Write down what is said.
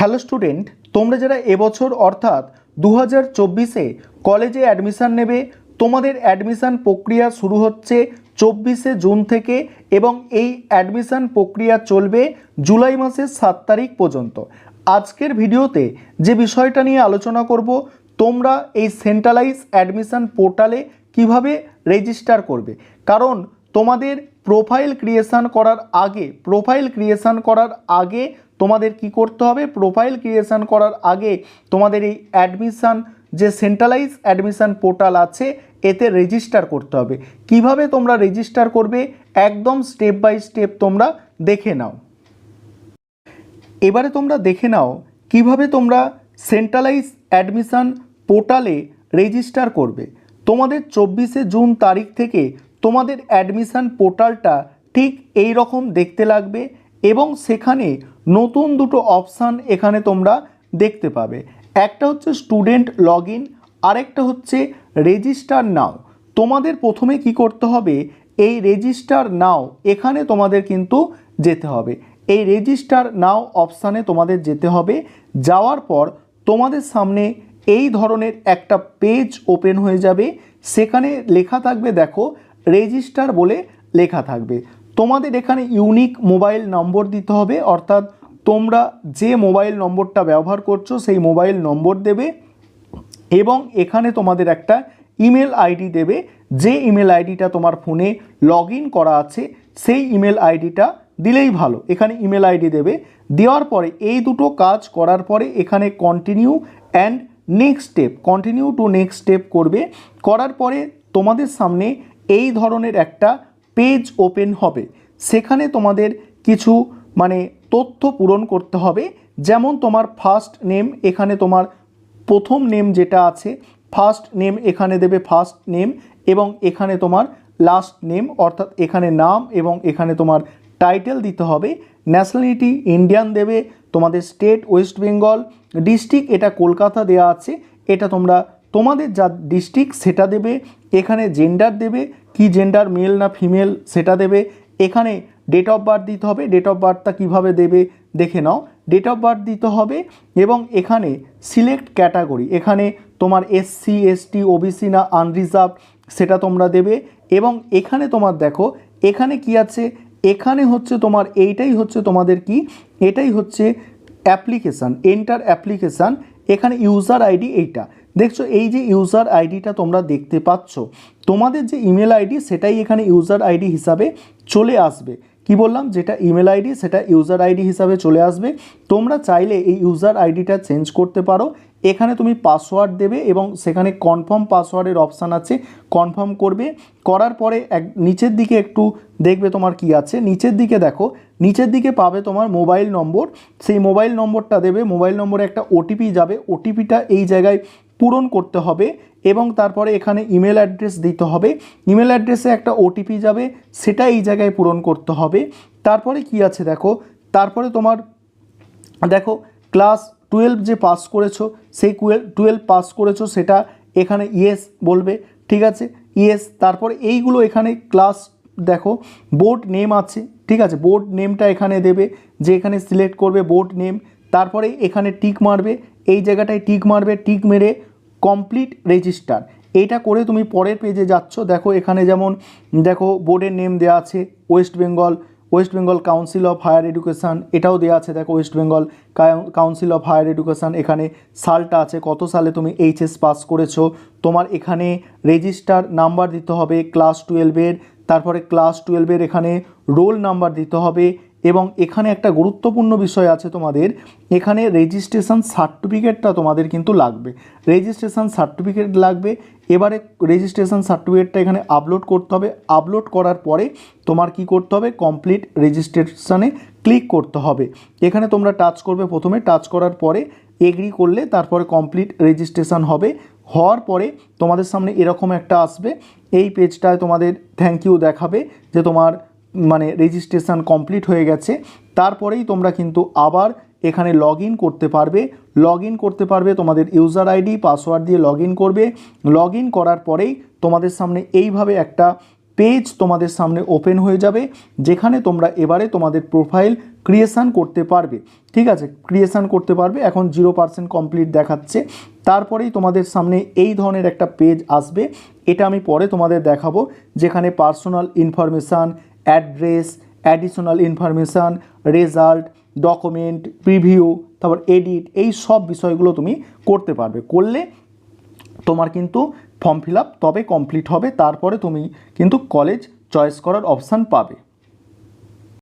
Hello student, তোমরা যারা এবছর অর্থাৎ দু হাজার চব্বিশে কলেজে অ্যাডমিশান নেবে, তোমাদের অ্যাডমিশান প্রক্রিয়া শুরু হচ্ছে চব্বিশে জুন থেকে এবং এই অ্যাডমিশান প্রক্রিয়া চলবে জুলাই মাসের সাত তারিখ পর্যন্ত। আজকের ভিডিওতে যে বিষয়টা নিয়ে আলোচনা করব, তোমরা এই সেন্ট্রালাইজ অ্যাডমিশান পোর্টালে কীভাবে রেজিস্টার করবে। কারণ তোমাদের প্রোফাইল ক্রিয়েশান করার আগে, প্রোফাইল ক্রিয়েশান করার আগে তোমাদের কি করতে হবে? প্রোফাইল ক্রিয়েশন করার আগে তোমাদের এই অ্যাডমিশান যে সেন্ট্রালাইজ অ্যাডমিশান পোর্টাল আছে, এতে রেজিস্টার করতে হবে। কীভাবে তোমরা রেজিস্টার করবে? একদম স্টেপ বাই স্টেপ তোমরা দেখে নাও। এবারে তোমরা দেখে নাও কীভাবে তোমরা সেন্ট্রালাইজ অ্যাডমিশান পোর্টালে রেজিস্টার করবে। তোমাদের চব্বিশে জুন তারিখ থেকে তোমাদের অ্যাডমিশান পোর্টালটা ঠিক এই রকম দেখতে লাগবে। এবং সেখানে নতুন দুটো অপশান এখানে তোমরা দেখতে পাবে। একটা হচ্ছে স্টুডেন্ট লগ ইন আরেকটা হচ্ছে রেজিস্টার নাও। তোমাদের প্রথমে কি করতে হবে? এই রেজিস্টার নাও, এখানে তোমাদের কিন্তু যেতে হবে। এই রেজিস্টার নাও অপশানে তোমাদের যেতে হবে। যাওয়ার পর তোমাদের সামনে এই ধরনের একটা পেজ ওপেন হয়ে যাবে। সেখানে লেখা থাকবে, দেখো, রেজিস্টার বলে লেখা থাকবে। তোমাদের এখানে ইউনিক মোবাইল নম্বর দিতে হবে, অর্থাৎ তোমরা যে মোবাইল নম্বরটা ব্যবহার করছ সেই মোবাইল নম্বর দেবে এবং এখানে তোমাদের একটা ইমেল আইডি দেবে। যে ইমেল আইডিটা তোমার ফোনে লগ করা আছে, সেই ইমেল আইডিটা দিলেই ভালো। এখানে ইমেল আইডি দেবে। দেওয়ার পরে এই দুটো কাজ করার পরে এখানে continue and next step continue to next step করবে। করার পরে তোমাদের সামনে এই ধরনের একটা পেজ ওপেন হবে। সেখানে তোমাদের কিছু মানে তথ্য পূরণ করতে হবে। যেমন তোমার ফার্স্ট নেম এখানে তোমার প্রথম নেম যেটা আছে ফার্স্ট নেম এখানে দেবে ফার্স্ট নেম এবং এখানে তোমার লাস্ট নেম অর্থাৎ এখানে নাম এবং এখানে তোমার টাইটেল দিতে হবে। ন্যাশনালিটি ইন্ডিয়ান দেবে, তোমাদের স্টেট ওয়েস্ট বেঙ্গল ডিস্ট্রিক্ট এটা কলকাতা দেওয়া আছে, এটা তোমরা, তোমাদের যা ডিস্ট্রিক্ট সেটা দেবে, এখানে জেন্ডার দেবে কি জেন্ডার মেল না ফিমেল সেটা দেবে। এখানে ডেট অফ বার্থ দিতে হবে। ডেট অফ বার্থটা কীভাবে দেবে, দেখে নাও। ডেট অফ বার্থ দিতে হবে এবং এখানে সিলেক্ট ক্যাটাগরি এখানে তোমার এসসি এসটি ওবিসি না আনরিজার্ভ সেটা তোমরা দেবে এবং এখানে তোমার দেখো, এখানে কি আছে? এখানে হচ্ছে তোমার এইটাই হচ্ছে তোমাদের কি? এটাই হচ্ছে অ্যাপ্লিকেশান এন্টার অ্যাপ্লিকেশান এখানে ইউজার আইডি এইটা। দেখছ, এই যে ইউজার আইডিটা তোমরা দেখতে পাচ্ছ, তোমাদের যে ইমেল আইডি সেটাই এখানে ইউজার আইডি হিসাবে চলে আসবে। কি বললাম? যেটা ইমেল আইডি সেটা ইউজার আইডি হিসাবে চলে আসবে। তোমরা চাইলে এই ইউজার আইডিটা চেঞ্জ করতে পারো। এখানে তুমি পাসওয়ার্ড দেবে এবং সেখানে কনফার্ম পাসওয়ার্ডের অপশান আছে কনফার্ম করবে। করার পরে এক, নিচের দিকে একটু দেখবে তোমার কি আছে। নিচের দিকে দেখো, নিচের দিকে পাবে তোমার মোবাইল নম্বর সেই মোবাইল নম্বরটা দেবে। মোবাইল নম্বরে একটা ওটিপি যাবে। ওটিপিটা এই জায়গায় পূরণ করতে হবে এবং তারপরে এখানে ইমেল অ্যাড্রেস দিতে হবে। ইমেল অ্যাড্রেসে একটা ওটিপি যাবে, সেটা এই জায়গায় পূরণ করতে হবে। তারপরে কি আছে দেখো? তারপরে তোমার দেখো ক্লাস টুয়েলভ যে পাস করেছ, সেই টুয়েলভ পাস করেছ, সেটা এখানে ইয়েস বলবে, ঠিক আছে? ইয়েস তারপরে এইগুলো এখানে ক্লাস দেখো বোর্ড নেম আছে, ঠিক আছে? বোর্ড নেমটা এখানে দেবে, যে এখানে সিলেক্ট করবে বোর্ড নেম তারপরে এখানে টিক মারবে, এই জায়গাটায় টিক মারবে টিক মেরে কমপ্লিট রেজিস্টার এইটা করে তুমি পরের পেজে যাচ্ছ। দেখো এখানে যেমন, দেখো বোর্ডের নেম দেওয়া আছে West Bengal West Bengal council of higher education এটাও দেওয়া আছে। দেখো West Bengal council of higher education এখানে সালটা আছে, কত সালে তুমি এইচএস পাস করেছ। তোমার এখানে রেজিস্টার নাম্বার দিতে হবে ক্লাস টুয়েলভের তারপরে ক্লাস টুয়েলভের এখানে রোল নাম্বার দিতে হবে। এবং এখানে একটা গুরুত্বপূর্ণ বিষয় আছে তোমাদের। এখানে রেজিস্ট্রেশন সার্টিফিকেটটা তোমাদের কিন্তু লাগবে। রেজিস্ট্রেশন সার্টিফিকেট লাগবে। এবারে রেজিস্ট্রেশন সার্টিফিকেটটা এখানে আপলোড করতে হবে। আপলোড করার পরে তোমার কি করতে হবে? কমপ্লিট রেজিস্ট্রেশনে ক্লিক করতে হবে। এখানে তোমরা টাচ করবে প্রথমে। টাচ করার পরে এগ্রি করলে তারপরে কমপ্লিট রেজিস্ট্রেশন হবে। হওয়ার পরে তোমাদের সামনে এরকম একটা আসবে। এই পেজটায় তোমাদের থ্যাংক ইউ দেখাবে যে তোমার মানে রেজিস্ট্রেশন কমপ্লিট হয়ে গেছে, তারপরেই তোমরা কিন্তু আবার এখানে লগ করতে পারবে। লগ করতে পারবে, তোমাদের ইউজার আইডি পাসওয়ার্ড দিয়ে লগ করবে। লগ করার পরেই তোমাদের সামনে এইভাবে একটা পেজ তোমাদের সামনে ওপেন হয়ে যাবে, যেখানে তোমরা এবারে তোমাদের প্রোফাইল ক্রিয়েশান করতে পারবে। ঠিক আছে? ক্রিয়েশান করতে পারবে, এখন জিরো পার্সেন্ট কমপ্লিট দেখাচ্ছে। তারপরেই তোমাদের সামনে এই ধরনের একটা পেজ আসবে। এটা আমি পরে তোমাদের দেখাবো, যেখানে personal information address additional information result document preview তারপর এডিট এই সব বিষয়গুলো তুমি করতে পারবে। করলে তোমার কিন্তু ফর্ম ফিল তবে কমপ্লিট হবে, তারপরে তুমি কিন্তু কলেজ চয়েস করার অপশান পাবে।